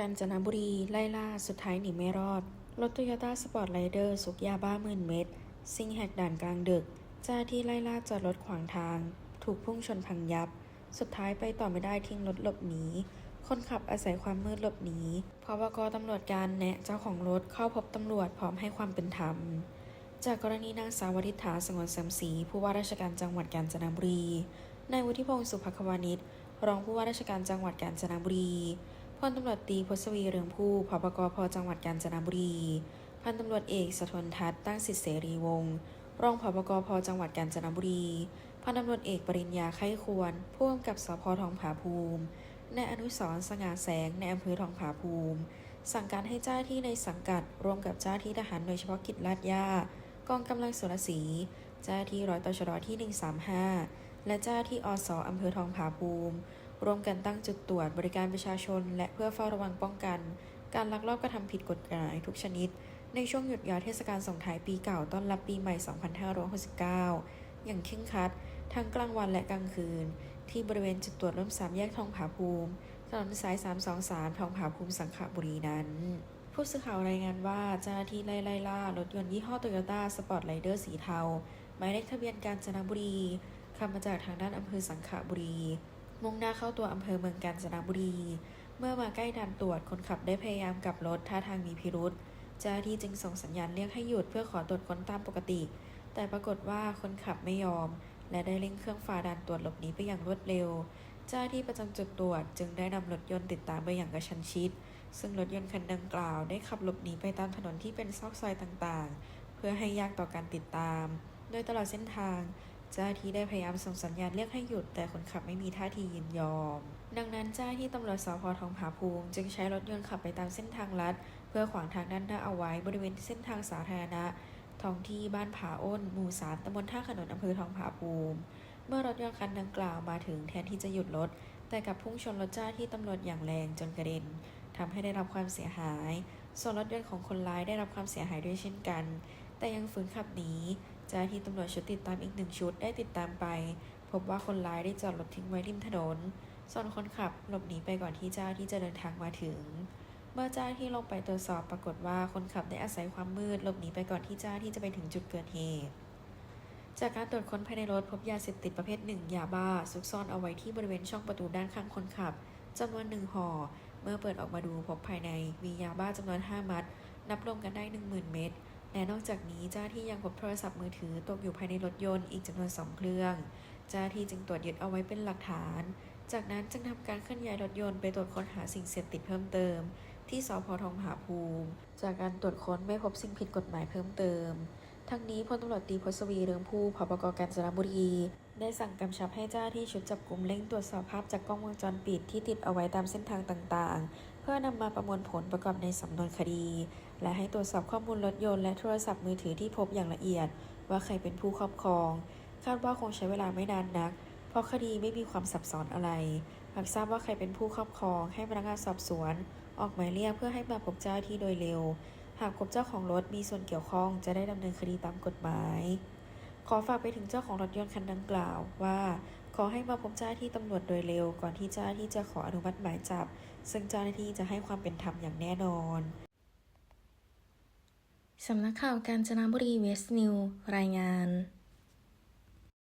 กาญจนบุรี ไล่ล่า สุดท้ายหนีไม่รอด รถโตโยต้าสปอร์ตไ d เดอร์สุกยาบ้าหมื่นเม็ดซิ่งแหกด่านกลางดึก เจ้าที่ไล่ล่าจอดรถขวางทาง ถูกพุ่งชนพังยับ สุดท้ายไปต่อไม่ได้ทิ้งรถหลบหนี คนขับอาศัยความมืดหลบหนีพบกตำรวจการแนะเจ้าของรถเข้าพบตำรวจพร้อมให้ความเป็นธรรม จากกรณีนางสาววริษฐาสงวนแสมศรีผู้ว่าราชการจังหวัดกาญจนบุรี นายวุฒิพงศ์สุภควานิชรองผู้ว่าราชการจังหวัดกาญจนบุรี พลตำรวจตรีพศวีเรืองผู้พบกพจังหวัดกาญจนบุรี พันตำรวจเอกสะทนทัศน์ตั้งสิทธิเสรีวงศ์รองผบกพจังหวัดกาญจนบุรี พันตำรวจเอกปริญญาไข้ควรผู้กำกับสพทองผาภูมินายอนุสรสง่าแสงในอำเภอทองผาภูมิ สั่งการให้เจ้าที่ในสังกัดร่วมกับเจ้าที่ทหารโดยเฉพาะกิจลาดย่ากองกำลังสุรศรีเจ้าที่ร้อยตชดที่ 135 และเจ้าหน้าที่อสอำเภอทองผาภูมิ ร่วมกันตั้งจุดตรวจบริการประชาชน และเพื่อเฝ้าระวังป้องกัน การลักลอบกระทำผิดกฎหมายทุกชนิด ในช่วงหยุดยาวเทศกาลส่งท้ายปีเก่าต้อนรับปีใหม่ 2569 อย่างเคร่งครัด ทั้งกลางวันและกลางคืน ที่บริเวณจุดตรวจร่วมสามแยกทองผาภูมิถนนสาย 323 ทองผาภูมิสังขบุรีนั้น ผู้สื่อข่าวรายงานว่าเจ้าหน้าที่ไล่ไล่ล่ารถยนต์ยี่ห้อโตโยต้าสปอร์ตไ d เดอร์สีเทาหมายเลขทะเบียนกาญจนบุรีขับมาจากทางด้านอำเภอสังขบุรี มุ่งหน้าเข้าตัวอำเภอเมืองกาญจนบุรี เมื่อมาใกล้ด่านตรวจคนขับได้พยายามกลับรถท่าทางมีพิรุษเจ้าหน้าที่จึงส่งสัญญาณเรียกให้หยุดเพื่อขอตรวจค้นตามปกติ แต่ปรากฏว่าคนขับไม่ยอม และได้เร่งเครื่องฝ่าด่านตรวจหลบหนีไปอย่างรวดเร็ว เจ้าหน้าที่ประจำจุดตรวจจึงได้นำรถยนต์ติดตามไปอย่างกระชั้นชิด ซึ่งรถยนต์คันดังกล่าวได้ขับหลบหนีไปตามถนนที่เป็นซอกซอยต่างๆ เพื่อให้ยากต่อการติดตาม โดยตลอดเส้นทาง เจ้าที่ได้พยายามส่งสัญญาณเรียกให้หยุด แต่คนขับไม่มีท่าทียินยอม ดังนั้นเจ้าที่ตำรวจสพทองผาภูมิ จึงใช้รถยนต์ขับไปตามเส้นทางลัด เพื่อขวางทางด้านหน้าเอาไว้บริเวณเส้นทางสาธารณะท้องที่บ้านผาอ้น หมู่สามตำบลท่าขนนอำเภอทองผาภูมิ เมื่อรถยนต์คันดังกล่าวมาถึงแทนที่จะหยุดรถ แต่กลับพุ่งชนรถเจ้าที่ตำรวจอย่างแรงจนกระเด็นทำให้ได้รับความเสียหาย ส่วนรถยนต์ของคนร้ายได้รับความเสียหายด้วยเช่นกัน แต่ยังฝืนขับหนี จ้าหน้าที่ตำรวจชุดติดตามอีกหนึ่งชุดได้ติดตามไป พบว่าคนร้ายได้จอดรถทิ้งไว้ริมถนน ส่วนคนขับหลบหนีไปก่อนที่เจ้าที่จะเดินทางมาถึง เมื่อเจ้าที่ลงไปตรวจสอบปรากฏว่าคนขับได้อาศัยความมืดหลบหนีไปก่อนที่เจ้าหน้าที่จะไปถึงจุดเกิดเหตุ จากการตรวจค้นภายในรถพบยาเสพติดประเภทหนึ่งยาบ้าซุกซ่อนเอาไว้ที่บริเวณช่องประตูด้านข้างคนขับจำนวนหนึ่งห่อ เมื่อเปิดออกมาดูพบภายในมียาบ้าจำนวน 5 มัด นับรวมกันได้ 10,000 เม็ด และนอกจากนี้เจ้าที่ยังพบโทรศัพท์มือถือตกอยู่ภายในรถยนต์อีกจำนวน2เครื่อง เจ้าที่จึงตรวจยึดเอาไว้เป็นหลักฐาน จากนั้นจึงทำการเคลื่อนย้ายรถยนต์ไปตรวจค้นหาสิ่งเสพติดเพิ่มเติม ที่สพทองผาภูมิ จากการตรวจค้นไม่พบสิ่งผิดกฎหมายเพิ่มเติม ทั้งนี้พลตำรวจตีพศวีเรืองผู้พบกกาญจนบุรีได้สั่งกำชับให้เจ้าที่ชุดจับกลุ่มเร่งตรวจสอบภาพจากกล้องวงจรปิดที่ติดเอาไว้ตามเส้นทางต่างๆ พื่อนำมาประมวลผลประกอบในสำนวนคดี และให้ตรวจสอบข้อมูลรถยนต์และโทรศัพท์มือถือที่พบอย่างละเอียด ว่าใครเป็นผู้ครอบครอง คาดว่าคงใช้เวลาไม่นานนัก เพราะคดีไม่มีความซับซ้อนอะไร หากทราบว่าใครเป็นผู้ครอบครอง ให้พนักงานสอบสวน ออกหมายเรียกเพื่อให้มาพบเจ้าที่โดยเร็ว หากพบเจ้าของรถมีส่วนเกี่ยวข้องจะได้ดำเนินคดีตามกฎหมาย ขอฝากไปถึงเจ้าของรถยนต์คันดังกล่าวว่า ขอให้มาพบเจ้าที่ตำรวจโดยเร็ว ก่อนที่เจ้าที่จะขออนุมัติหมายจับ ซึ่งเจ้าหน้าที่จะให้ความเป็นธรรมอย่างแน่นอนสำนักข่าวกาญจนบุรีเวสต์นิวรายงาน